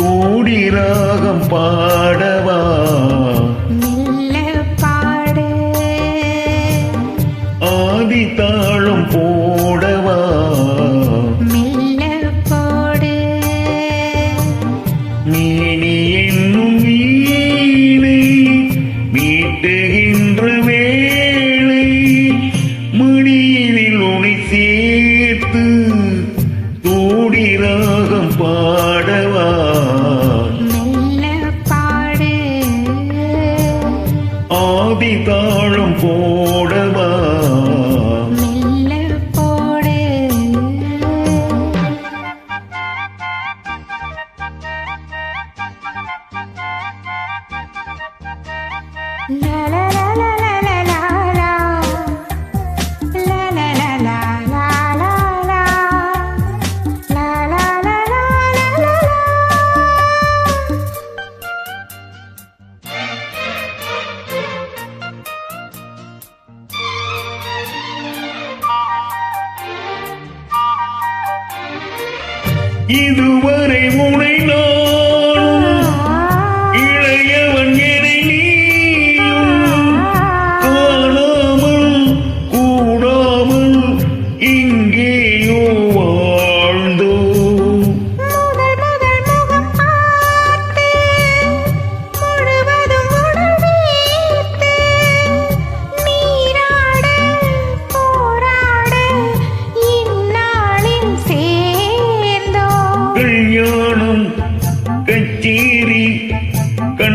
கோடி ராகம் பாடவா? 何必打扰我？Either way, they won't.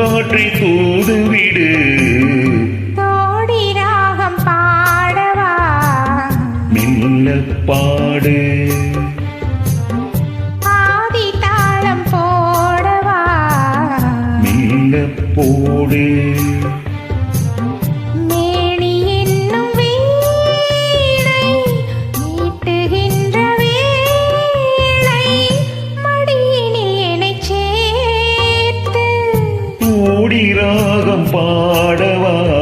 வாற்றி தூதுவிடு. Todi ராகம் பாடவா? மின்ன பாடு. ஆதி தாளம் போடவா? மின்ன போடு. பாடவா?